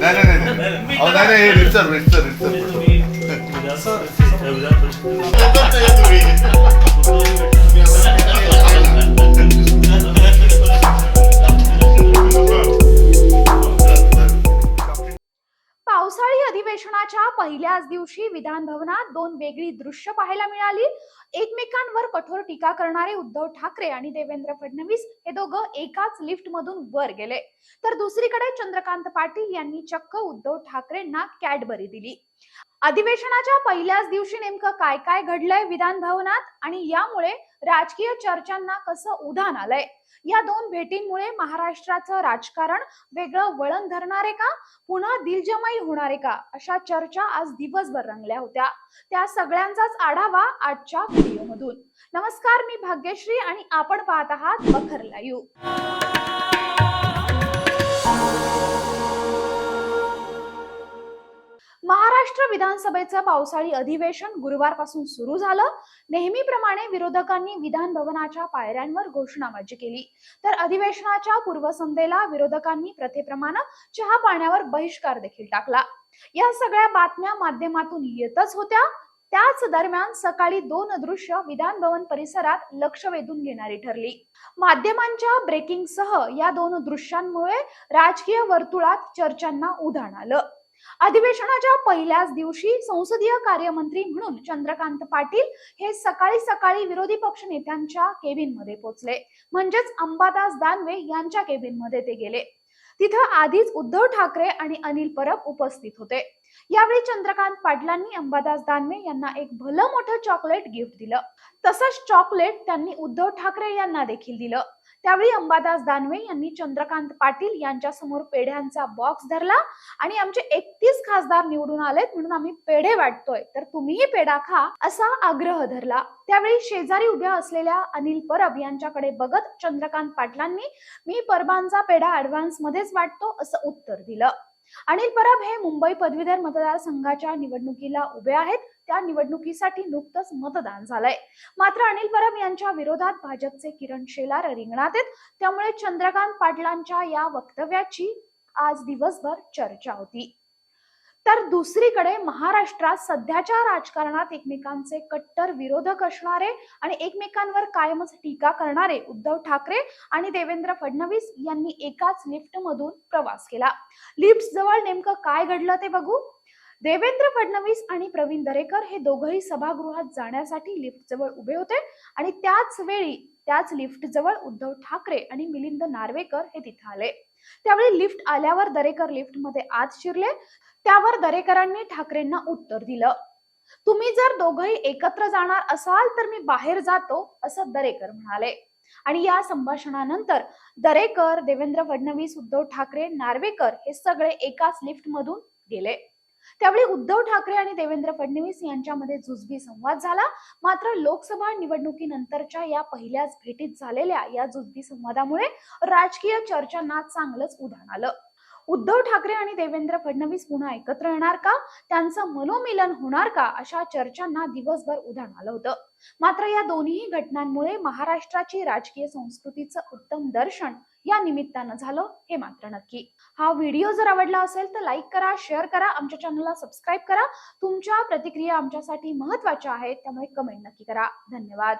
Ne ne ne ne? Register, register, register. Biasa, biasa. Ya, biasa. अधिवेशनाच्या पहिल्याच दिवशी विधान भवनात दोन वेगळी दृश्य पाहायला मिळाली. एकमेकांवर कठोर टीका करणारे उद्धव ठाकरे आणि देवेंद्र फडणवीस हे दोघं एकाच लिफ्ट मधून वर गेले. तर दुसरीकडे चंद्रकांत पाटील यांनी चक्क उद्धव ठाकरेंना कॅडबरी दिली. अधिवेशनाच्या पहिल्याच दिवशी नेमकं काय काय घडलंय विधान भवनात आणि यामुळे राजकीय चर्चांना कसं उधाण आलंय? या दोन भेटींमुळे महाराष्ट्राचं राजकारण वेगळं वळण धरणार आहे का? पुन्हा दिलजमाई होणारे का? अशा चर्चा आज दिवसभर रंगल्या होत्या. त्या सगळ्यांचाच आढावा आजच्या व्हिडिओमधून. नमस्कार मी भाग्यश्री आणि आपण पाहत आहात बखर महाराष्ट्र विधानसभेचं पावसाळी अधिवेशन गुरुवारपासून सुरू झालं. नेहमीप्रमाणे विरोधकांनी विधान भवनाच्या पायऱ्यांवर घोषणाबाजी केली. तर अधिवेशनाच्या पूर्वसंध्येला विरोधकांनी प्रथेप्रमाणे चहा पाण्यावर बहिष्कार देखील टाकला. या सगळ्या बातम्या माध्यमातून येतच होत्या. त्याच दरम्यान सकाळी दोन दृश्य विधान भवन परिसरात लक्ष वेधून घेणारी ठरली. माध्यमांच्या ब्रेकिंगसह या दोन दृश्यांमुळे राजकीय वर्तुळात चर्चांना उधाण आलं. अधिवेशनाच्या पहिल्याच दिवशी संसदीय कार्यमंत्री म्हणून चंद्रकांत पाटील हे सकाळी सकाळी विरोधी पक्ष नेत्यांच्या केबिनमध्ये पोहोचले. म्हणजेच अंबादास दानवे यांच्या केबिनमध्ये ते गेले. तिथं आधीच उद्धव ठाकरे आणि अनिल परब उपस्थित होते. यावेळी चंद्रकांत पाटलांनी अंबादास दानवे यांना एक भलं मोठं चॉकलेट गिफ्ट दिलं. तसंच चॉकलेट त्यांनी उद्धव ठाकरे यांना देखील दिलं. त्यावेळी अंबादास दानवे यांनी चंद्रकांत पाटील यांच्या समोर पेढ्यांचा बॉक्स धरला आणि आमचे एकतीस खासदार निवडून आलेत म्हणून आम्ही पेढे वाटतोय. तर तुम्हीही पेढा खा असा आग्रह धरला. त्यावेळी शेजारी उभ्या असलेल्या अनिल परब यांच्याकडे बघत चंद्रकांत पाटलांनी मी परबांचा पेढा ऍडव्हान्स मध्येच वाटतो असं उत्तर दिलं. अनिल परब हे मुंबई पदवीधर मतदारसंघाच्या निवडणुकीला उभे आहेत. त्या निवडणुकीसाठी नुकतंच मतदान झालंय. मात्र अनिल परब यांच्या विरोधात भाजपचे किरण शेलार रिंगणात आहेत. त्यामुळे चंद्रकांत पाटलांच्या या वक्तव्याची आज दिवसभर चर्चा होती. तर दुसरीकडे महाराष्ट्रात सध्याच्या राजकारणात एकमेकांचे कट्टर विरोधक असणारे आणि एकमेकांवर कायमच टीका करणारे उद्धव ठाकरे आणि देवेंद्र फडणवीस यांनी एकाच लिफ्ट मधून प्रवास केला. लिफ्ट जवळ नेमकं काय घडलं ते बघू? देवेंद्र फडणवीस आणि प्रवीण दरेकर हे दोघही सभागृहात जाण्यासाठी लिफ्ट जवळ उभे होते. आणि त्याच वेळी त्याच लिफ्ट जवळ उद्धव ठाकरे आणि मिलिंद नार्वेकर हे तिथे आले. त्यावेळी लिफ्ट आल्यावर दरेकर लिफ्टमध्ये आत शिरले. त्यावर दरेकरांनी ठाकरेंना उत्तर दिलं. तुम्ही जर दोघही एकत्र जाणार असाल तर मी बाहेर जातो असं दरेकर म्हणाले. आणि या संभाषणानंतर दरेकर देवेंद्र फडणवीस उद्धव ठाकरे नार्वेकर हे सगळे एकाच लिफ्ट मधून गेले. त्यावेळी उद्धव ठाकरे आणि देवेंद्र फडणवीस यांच्यामध्ये जुजबी संवाद झाला. मात्र लोकसभा निवडणुकीनंतरच्या या पहिल्याच भेटीत झालेल्या या जुजबी संवादामुळे राजकीय चर्चांना चांगलंच उधाण आलं. उद्धव ठाकरे आणि देवेंद्र फडणवीस पुन्हा एकत्र येणार का? त्यांचं मनोमिलन होणार का? अशा चर्चांना दिवसभर उधाण आलं होतं. मात्र या दोन्ही घटनांमुळे महाराष्ट्राची राजकीय संस्कृतीचं उत्तम दर्शन या निमित्तानं झालं हे मात्र नक्की. हा व्हिडिओ जर आवडला असेल तर लाईक करा शेअर करा आमच्या चॅनलला सबस्क्राईब करा. तुमच्या प्रतिक्रिया आमच्यासाठी महत्त्वाच्या आहेत त्यामुळे कमेंट नक्की करा. धन्यवाद.